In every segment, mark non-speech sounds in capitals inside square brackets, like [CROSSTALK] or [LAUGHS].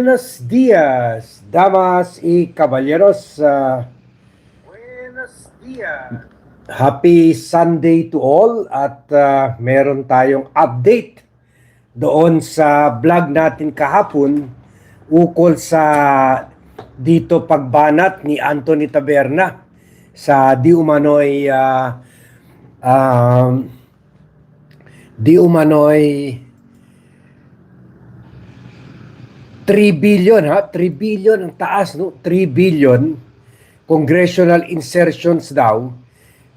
Buenos días, damas y caballeros. Uh, Buenos días. happy Sunday to all at uh, meron tayong update doon sa vlog natin kahapon ukol sa dito pagbanat ni Anthony Taberna sa di umano'y uh, um, di umano'y 3 billion ha? 3 billion ang taas no? 3 billion congressional insertions daw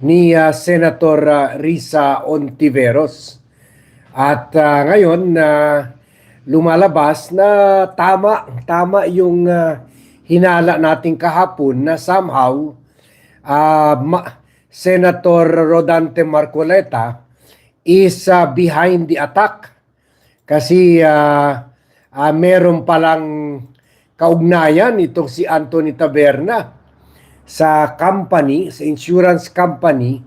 ni uh, Senator uh, Risa Ontiveros. At uh, ngayon na lumalabas na tama tama yung uh, hinala nating kahapon na somehow uh, ma- Senator Rodante Marcoleta is uh, behind the attack. Kasi uh, uh, meron palang kaugnayan itong si Anthony Taberna sa company, sa insurance company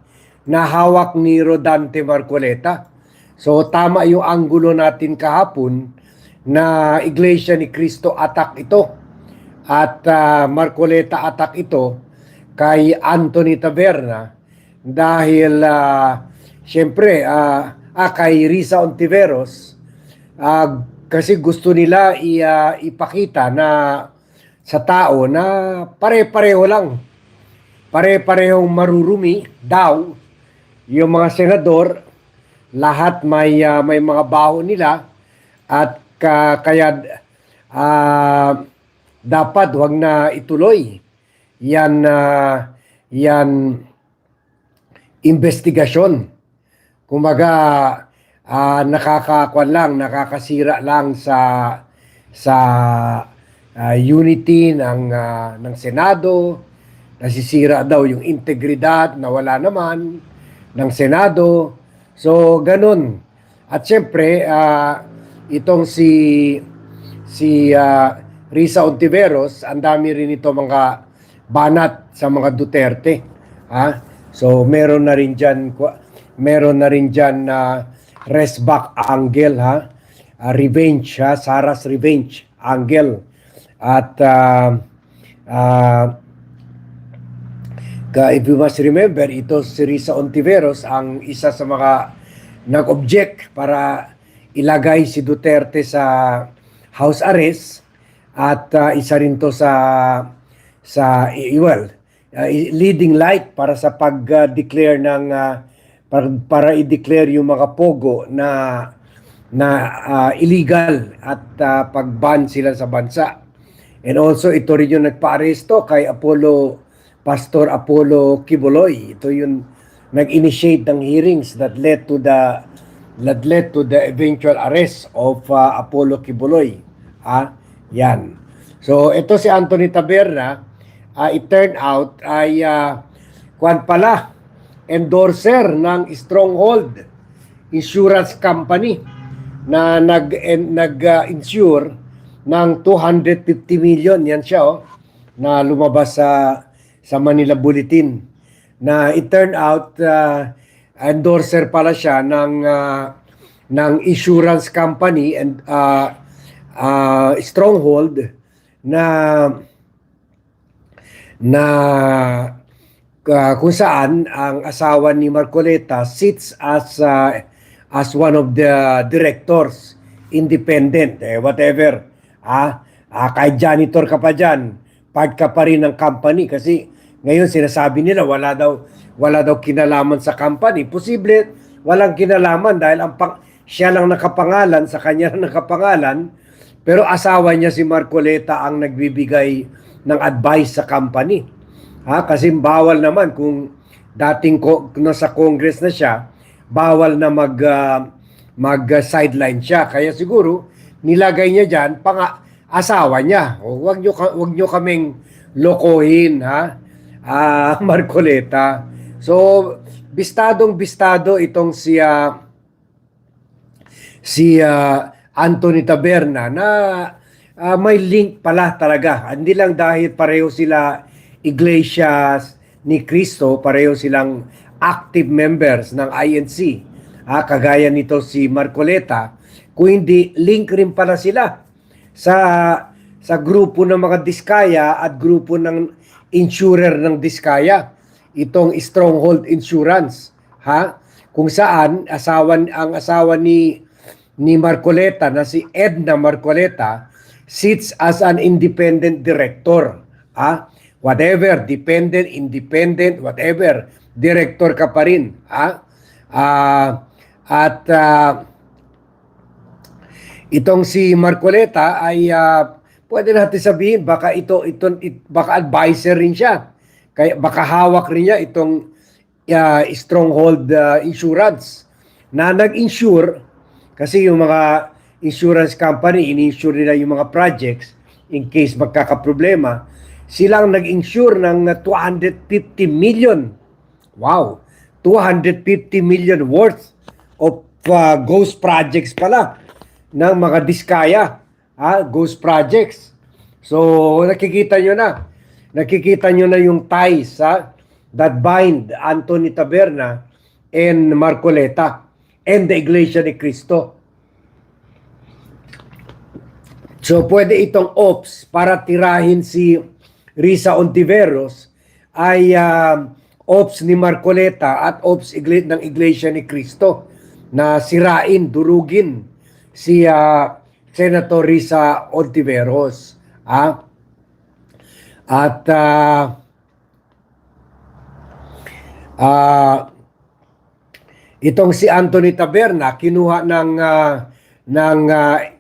na hawak ni Rodante Marcoleta. So tama yung anggulo natin kahapon na Iglesia ni Cristo attack ito at uh, Marcoleta attack ito kay Anthony Taberna dahil uh, syempre uh, ah, kay Risa Ontiveros uh, kasi gusto nila i, uh, ipakita na sa tao na pare-pareho lang. Pare-parehong marurumi daw yung mga senador. Lahat may uh, may mga baho nila at ka, kaya uh, dapat wag na ituloy yan uh, yan investigasyon. Kumaga uh, nakakakwan lang nakakasira lang sa sa uh, unity ng uh, ng Senado nasisira daw yung integridad na wala naman ng Senado. So, ganun. At syempre, uh, itong si si uh, Risa Ontiveros, ang dami rin ito mga banat sa mga Duterte. Ha? So, meron na rin dyan, meron na rin dyan na uh, rest back angle, ha? Uh, revenge, ha? Sarah's revenge angle. At uh, uh, if you must remember, ito si Risa Ontiveros ang isa sa mga nag-object para ilagay si Duterte sa house arrest at uh, isa rin to sa sa well uh, leading light para sa pag-declare ng uh, para, para i-declare yung mga pogo na na uh, illegal at uh, pag-ban sila sa bansa. And also ito rin yung nagpa-aresto kay Apollo Pastor Apollo Kiboloy. Ito yung nag-initiate ng hearings that led to the that led to the eventual arrest of uh, Apollo Kiboloy. Ah, yan. So ito si Anthony Taberna, uh, it turned out ay uh, kwan pala endorser ng Stronghold Insurance Company na nag nag-insure uh, ng 250 million. Yan siya oh, na lumabas sa sa Manila Bulletin na it turned out uh, endorser pala siya ng uh, ng insurance company and uh, uh, Stronghold na na uh, kung saan ang asawa ni Marcoleta sits as uh, as one of the directors independent eh, whatever ah, ah kahit janitor ka pa diyan part ka pa rin ng company kasi ngayon sinasabi nila wala daw wala daw kinalaman sa company. Posible walang kinalaman dahil ang pang, siya lang nakapangalan sa kanya lang nakapangalan pero asawa niya si Marcoleta ang nagbibigay ng advice sa company. Ha? Kasi bawal naman kung dating ko nasa Congress na siya, bawal na mag uh, mag uh, sideline siya. Kaya siguro nilagay niya diyan pang asawa niya. O wag niyo wag niyo kaming lokohin ha uh, [LAUGHS] Marcoleta. So, bistadong bistado itong si uh, si uh, Anthony Taberna na uh, may link pala talaga. Hindi lang dahil pareho sila iglesias ni Cristo, pareho silang active members ng INC. Ah, kagaya nito si Marcoleta, kung hindi link rin pala sila sa sa grupo ng mga Diskaya at grupo ng insurer ng Diskaya itong Stronghold Insurance ha kung saan asawan ang asawa ni ni Marcoleta na si Edna Marcoleta sits as an independent director ha whatever dependent independent whatever director ka pa rin ha Ah, at ah, itong si Marcoleta ay ah, pwede natin sabihin baka ito ito it- baka advisor rin siya. Kaya baka hawak rin niya itong ah, stronghold ah, insurance na nag-insure kasi yung mga insurance company ini-insure nila yung mga projects in case magkakaproblema silang nag-insure ng ah, 250 million wow 250 million worth of uh, ghost projects pala ng mga diskaya, ha? ghost projects. So nakikita nyo na, nakikita nyo na yung ties ha? that bind Anthony Taberna and Marcoleta and the Iglesia ni Cristo. So pwede itong ops para tirahin si Risa Ontiveros ay ah, ops ni Marcoleta at ops igle- ng Iglesia ni Cristo na sirain, durugin si ah, Senator Risa Ontiveros. Ah? At ah, ah, itong si Anthony Taberna kinuha ng ah, ng ah,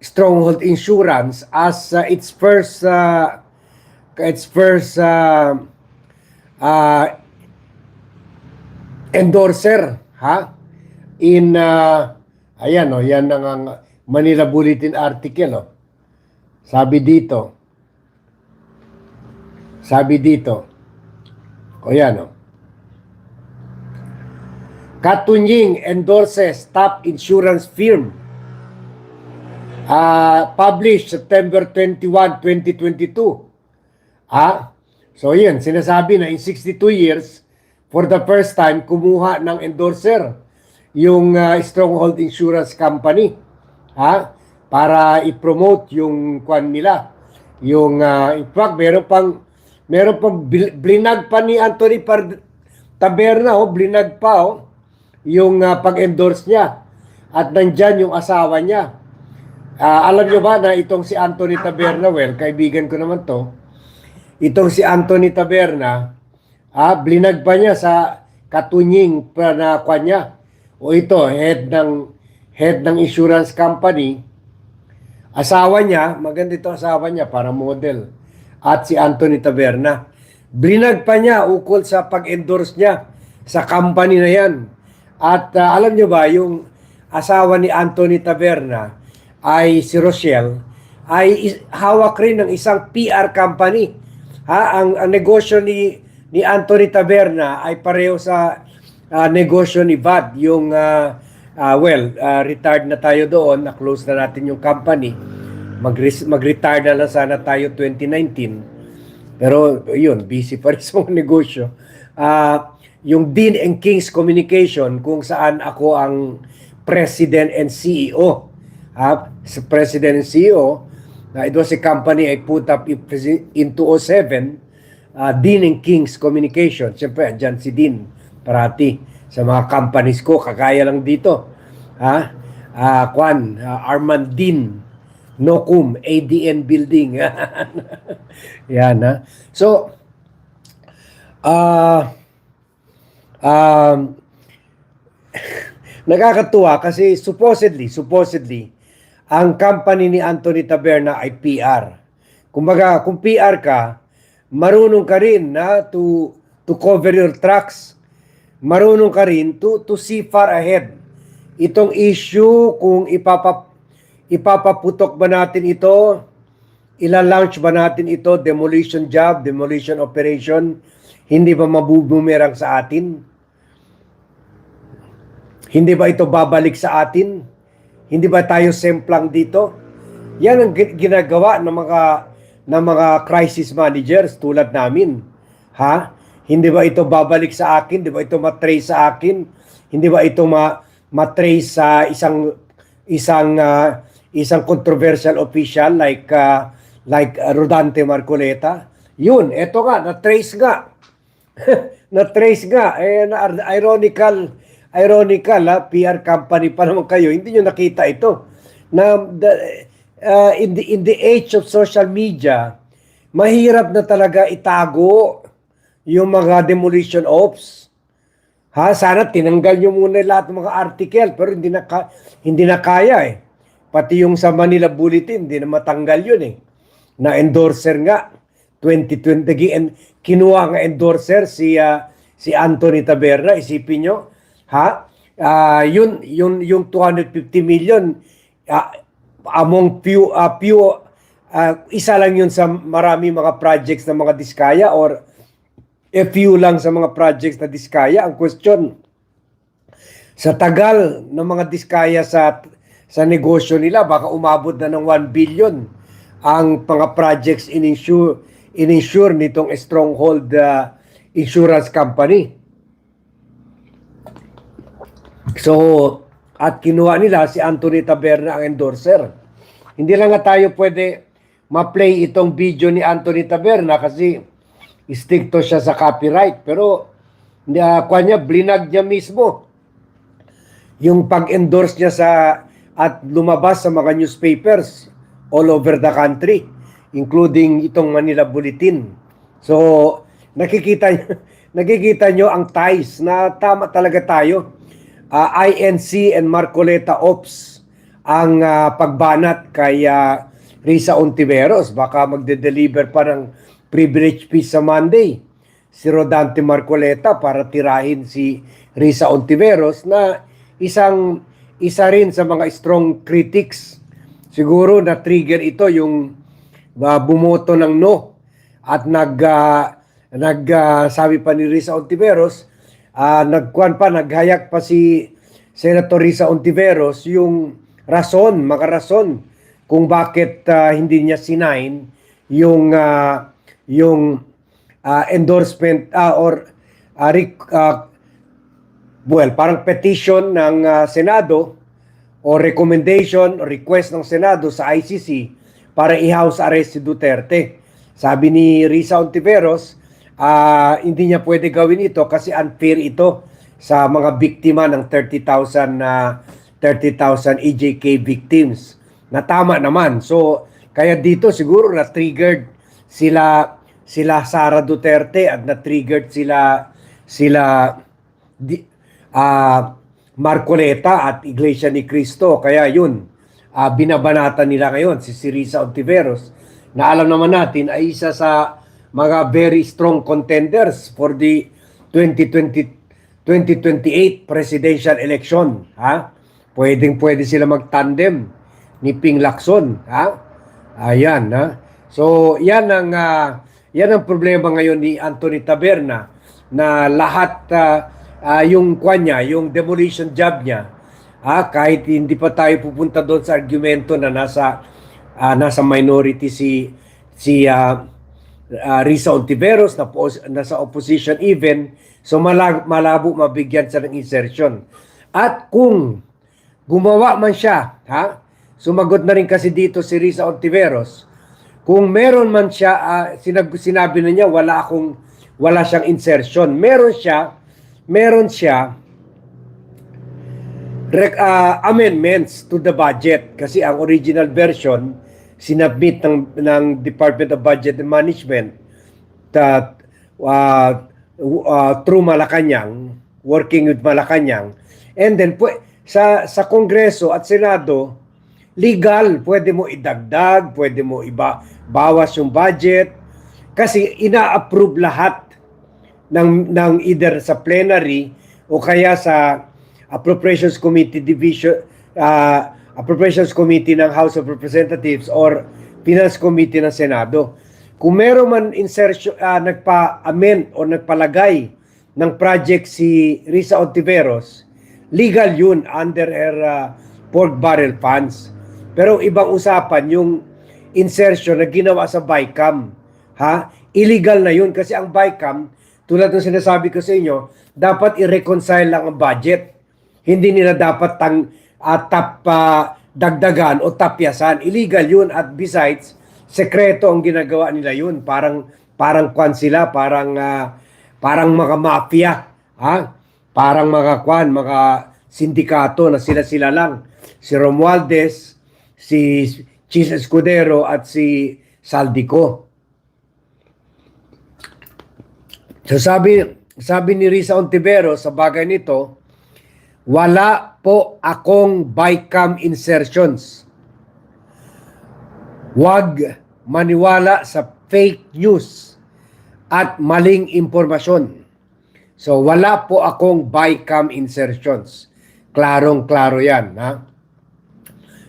Stronghold Insurance as uh, its first uh, its first uh, uh, endorser ha? In uh, ayan oh yan ang Manila Bulletin article oh sabi dito. Sabi dito. O yan oh Katunying endorses top insurance firm uh, published September 21, 2022. Ah, so yun, sinasabi na in 62 years, for the first time, kumuha ng endorser yung uh, Stronghold Insurance Company. Ha? Para i-promote yung kwan nila. Yung, uh, in fact, meron pang, meron pang blinag pa ni Anthony Par- Taberna, oh, blinag pa, oh, yung uh, pag-endorse niya. At nandyan yung asawa niya. Ah, alam nyo ba na itong si Anthony Taberna, well, kaibigan ko naman to, itong si Anthony Taberna, ah, blinag pa niya sa katunying na kwa niya. O ito, head ng head ng insurance company, asawa niya, maganda ito asawa niya, para model, at si Anthony Taberna. Blinag pa niya ukol sa pag-endorse niya sa company na yan. At ah, alam nyo ba, yung asawa ni Anthony Taberna ay si Rochelle, ay hawak rin ng isang PR company. Ha, ang, ang negosyo ni ni Anthony Taberna ay pareho sa ah, negosyo ni Vad, yung ah, ah, well, ah, retired na tayo doon, na-close na natin yung company. Mag mag-retire na lang sana tayo 2019. Pero yun, busy pa rin [LAUGHS] sa negosyo. Ah, yung Dean and Kings Communication kung saan ako ang President and CEO. Ah, sa President and CEO, uh, it was a company I put up in, in 2007, uh, Dean and Kings Communication. Siyempre, andyan si Dean parati sa mga companies ko, kagaya lang dito. Ha? Ah, Kwan, ah, Armand Dean, Nocum, ADN Building. [LAUGHS] Yan, ha? So, ah, um, [LAUGHS] nakakatuwa kasi supposedly, supposedly, ang company ni Anthony Taberna ay PR. Kumbaga, kung PR ka, marunong ka rin na to to cover your tracks. Marunong ka rin to to see far ahead. Itong issue kung ipapa ipapaputok ba natin ito, ila-launch ba natin ito, demolition job, demolition operation, hindi ba mabubumerang sa atin? Hindi ba ito babalik sa atin? Hindi ba tayo semplang dito? Yan ang gi- ginagawa ng mga ng mga crisis managers tulad namin. Ha? Hindi ba ito babalik sa akin? Hindi ba ito matrace sa akin? Hindi ba ito ma matrace sa isang isang ah, isang controversial official like uh, like uh, Rodante Marcoleta. Yun, eto nga, na-trace nga. [LAUGHS] na-trace nga. Eh, ironical, ironical ha, PR company pa naman kayo. Hindi nyo nakita ito. Na, the, uh, in, the, in the age of social media, mahirap na talaga itago yung mga demolition ops. Ha, sana tinanggal nyo muna lahat ng mga article pero hindi na hindi na kaya eh. Pati yung sa Manila Bulletin, hindi na matanggal yun eh. Na endorser nga 2020 naging en- kinuha nga endorser si ah, si Anthony Taberna, isipin nyo, ha? Ah, yun yun yung 250 million ah, among few ah, few ah, isa lang yun sa marami mga projects ng mga diskaya or a few lang sa mga projects na diskaya. Ang question, sa tagal ng mga diskaya sa sa negosyo nila, baka umabot na ng 1 billion ang mga projects in-insure, in-insure nitong Stronghold uh, Insurance Company. So, at kinuha nila si Anthony Taberna ang endorser. Hindi lang nga tayo pwede ma-play itong video ni Anthony Taberna kasi stricto siya sa copyright. Pero, uh, kwa niya, blinag niya mismo yung pag-endorse niya sa at lumabas sa mga newspapers all over the country including itong Manila Bulletin. So nakikita niyo [LAUGHS] nakikita niyo ang ties na tama talaga tayo. Ah, INC and Marcoleta Ops ang ah, pagbanat kay ah, Risa Ontiveros. Baka magde-deliver pa ng privilege piece sa Monday. Si Rodante Marcoleta para tirahin si Risa Ontiveros na isang isa rin sa mga strong critics. Siguro na trigger ito yung uh, bumoto ng no. At nag uh, nag uh, sabi pa ni Risa Ontiveros uh, nagkuan pa naghayak pa si Senator Risa Ontiveros yung rason, mga rason kung bakit uh, hindi niya sinain yung uh, yung uh, endorsement uh, or uh, uh, well, parang petition ng uh, Senado o recommendation o request ng Senado sa ICC para i-house arrest si Duterte. Sabi ni Risa Ontiveros, ah, hindi niya pwede gawin ito kasi unfair ito sa mga biktima ng 30,000 na 30,000 EJK victims. Na tama naman. So, kaya dito siguro na triggered sila sila Sara Duterte at na triggered sila sila di, ah, Marcoleta at Iglesia ni Cristo. Kaya yun, ah, binabanatan nila ngayon si Sirisa Ontiveros na alam naman natin ay isa sa mga very strong contenders for the 2020 2028 presidential election, ha? Pwedeng pwede sila magtandem ni Ping Lacson, ha? Ayan, ha? So, yan ang ah, yan ang problema ngayon ni Anthony Taberna na lahat ah, ah, yung kwan niya, yung demolition job niya, ah, kahit hindi pa tayo pupunta doon sa argumento na nasa ah, nasa minority si si ah, ah, Risa Ontiveros na pos- nasa opposition even so malag, malabo mabigyan siya ng insertion. At kung gumawa man siya, ha? Sumagot na rin kasi dito si Risa Ontiveros. Kung meron man siya, ah, sinag- sinabi na niya, wala akong, wala siyang insertion. Meron siya, meron siya rec- ah, amendments to the budget. Kasi ang original version, sinabmit ng, ng Department of Budget and Management that uh, uh, through Malacanang, working with Malacanang. And then, sa, sa Kongreso at Senado, legal, pwede mo idagdag, pwede mo iba, bawas yung budget, kasi ina-approve lahat ng, ng either sa plenary o kaya sa Appropriations Committee Division, uh, Appropriations Committee ng House of Representatives or Finance Committee ng Senado. Kung meron man insertion, ah, nagpa-amend o nagpalagay ng project si Risa Ontiveros, legal yun under her ah, pork barrel funds. Pero ibang usapan yung insertion na ginawa sa BICAM. Ha? Illegal na yun kasi ang BICAM, tulad ng sinasabi ko sa inyo, dapat i-reconcile lang ang budget. Hindi nila dapat tang uh, top, ah, dagdagan o tapyasan. Illegal yun at besides, sekreto ang ginagawa nila yun. Parang parang kwan sila, parang ah, parang mga mafia, ha? Parang mga kwan, mga sindikato na sila-sila lang. Si Romualdez, si Chis Escudero at si Saldico. So sabi sabi ni Risa Ontivero sa bagay nito, wala po akong bycam insertions. Huwag maniwala sa fake news at maling impormasyon. So wala po akong bycam insertions. Klarong-klaro 'yan, ha?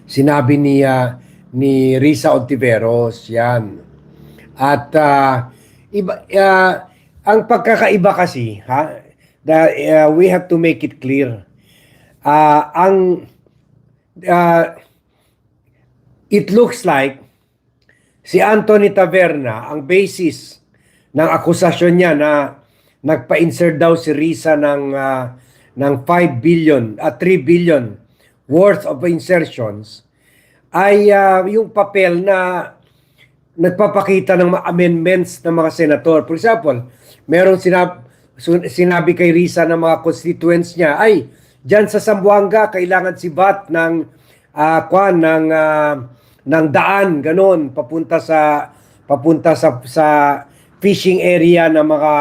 Sinabi ni ah, ni Risa Ontiveros 'yan. At ah, iba ah, ang pagkakaiba kasi, ha? The, ah, we have to make it clear. Ah, ang ah, it looks like si Anthony Taverna, ang basis ng akusasyon niya na nagpa-insert daw si Risa ng ah, ng 5 billion at 3 billion worth of insertions ay ah, yung papel na nagpapakita ng amendments ng mga senator. For example, merong sinab sinabi kay Risa ng mga constituents niya, ay, dyan sa Zamboanga, kailangan si Bat ng, ah, kwan, ng, ah, ng daan, ganun, papunta sa, papunta sa, sa fishing area ng mga,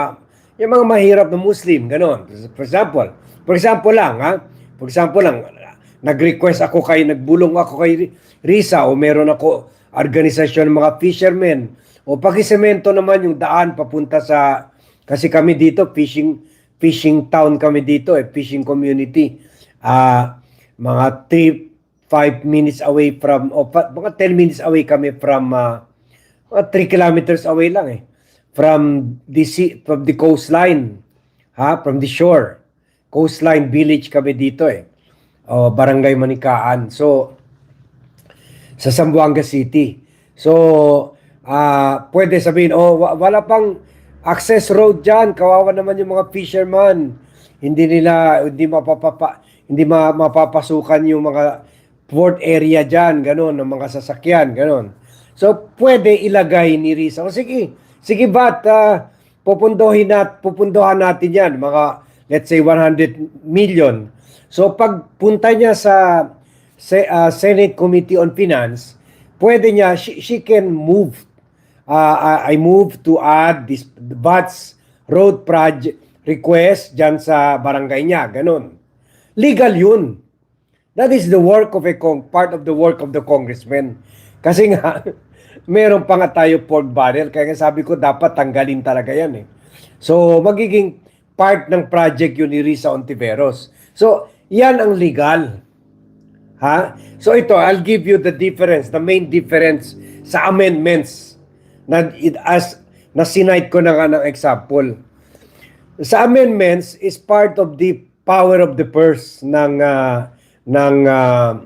yung mga mahirap na Muslim, ganun. For example, for example lang, ha? For example lang, nag-request ako kay, nagbulong ako kay Risa o meron ako organisasyon ng mga fishermen o pakisemento naman yung daan papunta sa kasi kami dito fishing fishing town kami dito eh fishing community. Ah mga 3 5 minutes away from o mga 10 minutes away kami from ah, mga 3 kilometers away lang eh from the sea, from the coastline ha from the shore. Coastline village kami dito eh o barangay Manikaan. So sa Zamboanga City. So, ah pwede sabihin, oh, wa- wala pang access road dyan. Kawawa naman yung mga fisherman. Hindi nila, hindi mapapapa, hindi ma, mapapasukan yung mga port area dyan, ganun, ng mga sasakyan, ganun. So, pwede ilagay ni Risa. O sige, sige bat, ah, pupundohin nat, pupundohan natin yan, mga, let's say, 100 million. So, pagpunta niya sa se- uh, Senate Committee on Finance, pwede niya, she, she can move. Uh, I move to add this BATS road project request dyan sa barangay niya. Ganun. Legal yun. That is the work of a part of the work of the congressman. Kasi nga, [LAUGHS] meron pa nga tayo pork barrel. Kaya nga sabi ko, dapat tanggalin talaga yan eh. So, magiging part ng project yun ni Risa Ontiveros. So, yan ang legal. Ha? So ito, I'll give you the difference, the main difference sa amendments na it as na sinite ko na nga ng example. Sa amendments is part of the power of the purse ng ah, ng ah,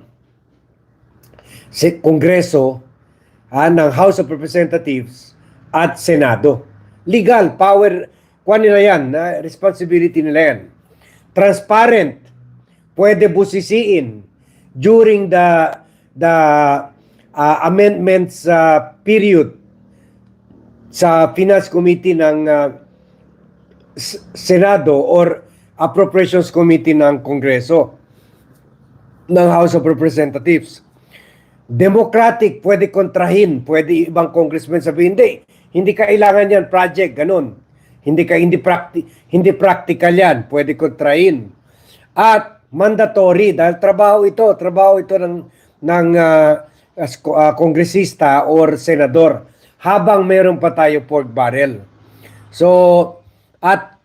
si Kongreso, ah, ng House of Representatives at Senado. Legal, power, kuha nila yan, na responsibility nila yan. Transparent, pwede busisiin during the the uh, amendments uh, period sa Finance Committee ng uh, Senado or Appropriations Committee ng Kongreso ng House of Representatives. Democratic, pwede kontrahin, pwede ibang congressman sabihin, hindi, hindi kailangan yan project, ganun. Hindi ka hindi practi- hindi practical yan, pwede kontrahin. At mandatory dahil trabaho ito, trabaho ito ng ng ah, as- ah, kongresista or senador habang meron pa tayo pork barrel. So at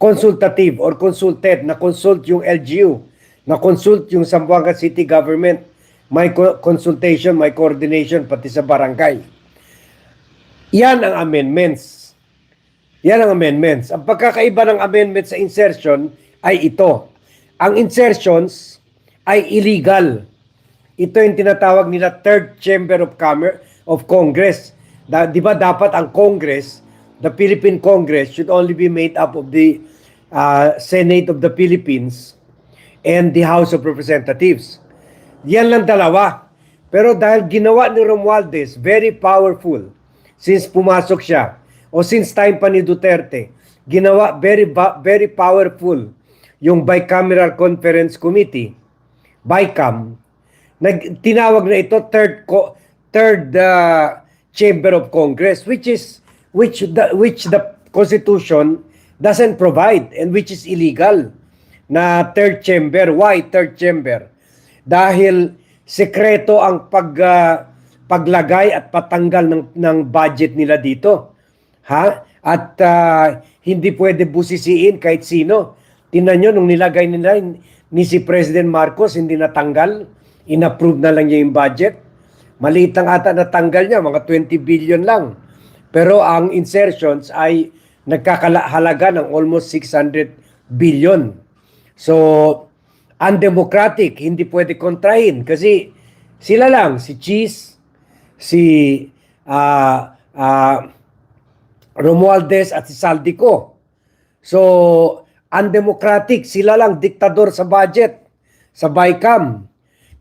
consultative or consulted, na consult yung LGU, na consult yung Zamboanga City Government, may co- consultation, may coordination pati sa barangay. Yan ang amendments. Yan ang amendments. Ang pagkakaiba ng amendments sa insertion ay ito. Ang insertions ay illegal. Ito yung tinatawag nila third chamber of commerce of Congress. Da, 'Di ba dapat ang Congress, the Philippine Congress should only be made up of the uh, Senate of the Philippines and the House of Representatives. Yan lang dalawa. Pero dahil ginawa ni Romualdez, very powerful since pumasok siya o since time pa ni Duterte, ginawa very very powerful yung Bicameral Conference Committee, BICAM, nag tinawag na ito third third uh, chamber of Congress which is which the which the constitution doesn't provide and which is illegal na third chamber why third chamber dahil sekreto ang pag ah, paglagay at patanggal ng ng budget nila dito ha at ah, hindi pwede busisiin kahit sino Tingnan nyo, nung nilagay nila ni si President Marcos, hindi natanggal. Inapprove na lang niya yung budget. Maliit lang ata natanggal niya, mga 20 billion lang. Pero ang insertions ay nagkakahalaga ng almost 600 billion. So, undemocratic, hindi pwede kontrahin. Kasi sila lang, si Cheese, si ah ah, Romualdez at si Saldico. So, undemocratic. Sila lang diktador sa budget, sa BICAM.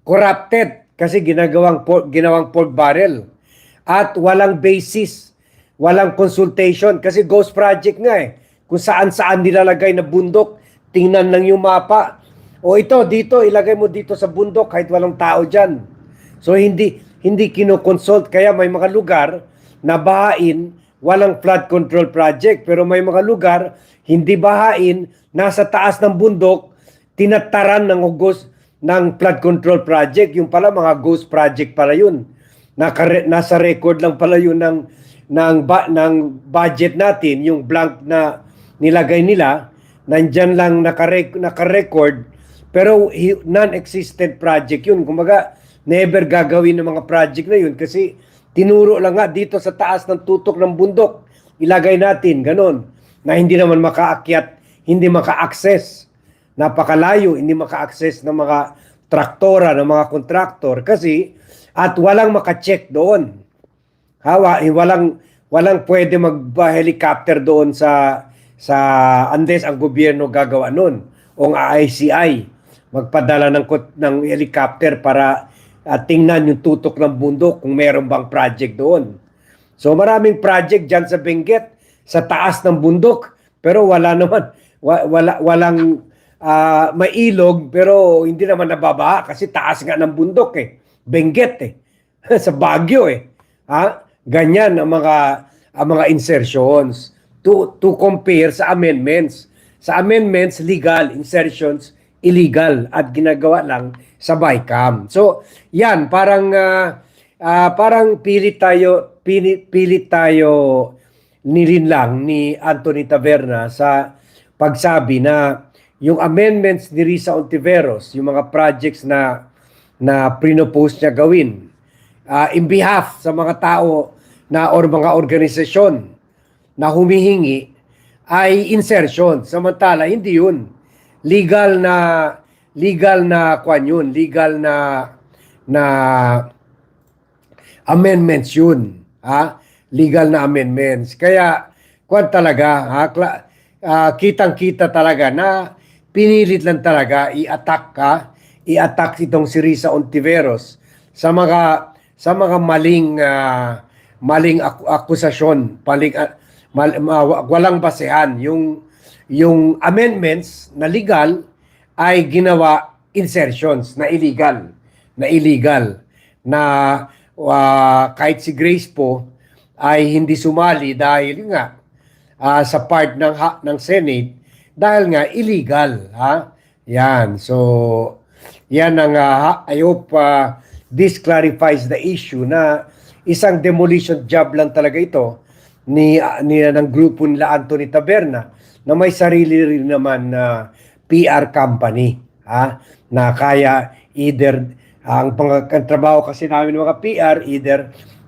Corrupted kasi ginagawang pork, ginawang pork barrel. At walang basis, walang consultation kasi ghost project nga eh. Kung saan-saan nilalagay na bundok, tingnan lang yung mapa. O ito, dito, ilagay mo dito sa bundok kahit walang tao dyan. So hindi hindi kinoconsult kaya may mga lugar na bahain walang flood control project pero may mga lugar hindi bahain nasa taas ng bundok tinataran ng ghost ng flood control project. Yung pala mga ghost project pala yun. Naka, nasa record lang pala yun ng ng ba, ng budget natin. Yung blank na nilagay nila nandyan lang nakare, naka-record pero non-existent project yun. Kumbaga never gagawin ng mga project na yun kasi tinuro lang nga dito sa taas ng tutok ng bundok. Ilagay natin ganon na hindi naman makaakyat hindi maka-access napakalayo hindi maka-access ng mga traktora ng mga kontraktor kasi at walang maka-check doon Hawa, eh, walang walang pwede mag-helicopter doon sa sa unless ang gobyerno gagawa noon o ang ICI magpadala ng ng helicopter para ah, tingnan yung tutok ng bundok kung meron bang project doon. So maraming project diyan sa Benguet sa taas ng bundok pero wala naman wa- wala walang ah, mailog pero hindi naman nababaha kasi taas nga ng bundok eh. Benguet eh. [LAUGHS] sa Baguio eh. Ha? Ganyan ang mga ang mga insertions to to compare sa amendments. Sa amendments legal, insertions illegal at ginagawa lang sa BICAM. So, yan parang ah, ah, parang pilit tayo pilit, pilit tayo nilin lang ni Anthony Taverna sa pagsabi na yung amendments ni Risa Ontiveros, yung mga projects na na pinopose niya gawin uh, in behalf sa mga tao na or mga organisasyon na humihingi ay insertion. Samantala, hindi yun. Legal na legal na kwan yun, legal na na amendments yun. Ha? Legal na amendments. Kaya kwan talaga, ha? Kla- ah, kitang-kita talaga na pinilit lang talaga i-attack ka, i-attack itong si Risa Ontiveros sa mga sa mga maling ah, maling ak- akusasyon, maling ah, mal- ma- walang basehan. Yung yung amendments na legal ay ginawa insertions na illegal na illegal na ah, kahit si Grace po ay hindi sumali dahil nga ah, sa part ng ha- ng Senate dahil nga illegal ha? Yan. So yan ang ha- I hope ah, this clarifies the issue na isang demolition job lang talaga ito ni, ni ng grupo nila Anthony Taberna na may sarili rin naman na PR company ha? Na kaya either ang pangkatrabaho kasi namin ng mga PR either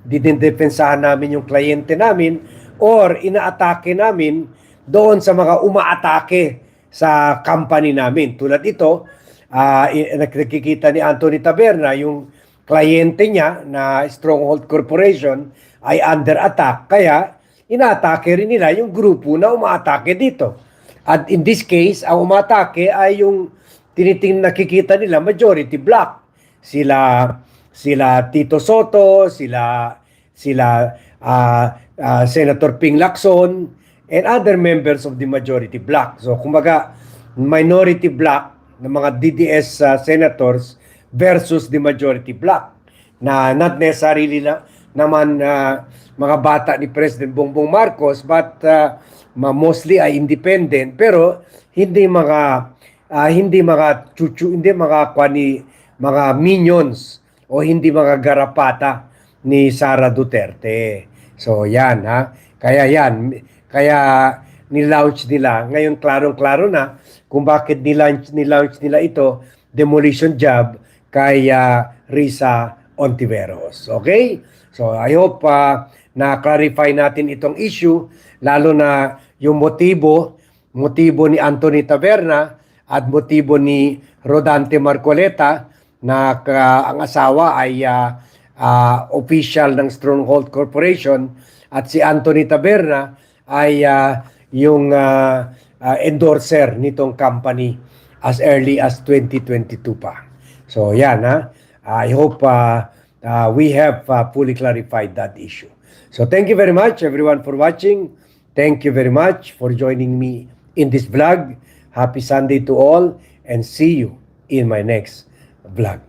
dinedepensahan namin yung kliyente namin or inaatake namin doon sa mga umaatake sa company namin. Tulad ito, i- nakikita ni Anthony Taberna yung kliyente niya na Stronghold Corporation ay under attack. Kaya inaatake rin nila yung grupo na umaatake dito. At in this case, ang umatake ay yung tiniting nakikita nila majority black. sila sila Tito Soto, sila sila ah, ah, Senator Ping Lacson and other members of the majority bloc. So kumbaga minority bloc ng mga DDS ah, senators versus the majority bloc na not necessarily na, naman ah, mga bata ni President Bongbong Marcos but ma- mostly ay independent pero hindi mga ah, hindi mga chuchu hindi mga kwani mga minions o hindi mga garapata ni Sara Duterte. So yan ha. Kaya yan kaya ni-launch nila ngayon klarong-klaro na kung bakit ni-launch ni-launch nila ito demolition job kay ah, Risa Ontiveros. Okay? So I hope ah, na clarify natin itong issue lalo na yung motibo motibo ni Anthony Taberna at motibo ni Rodante Marcoleta na ka- ang asawa ay ah, ah, official ng Stronghold Corporation at si Anthony Taberna ay ah, yung ah, ah, endorser nitong company as early as 2022 pa. So yan ha. I hope uh, uh, we have uh, fully clarified that issue. So thank you very much everyone for watching. Thank you very much for joining me in this vlog. Happy Sunday to all and see you in my next vlog.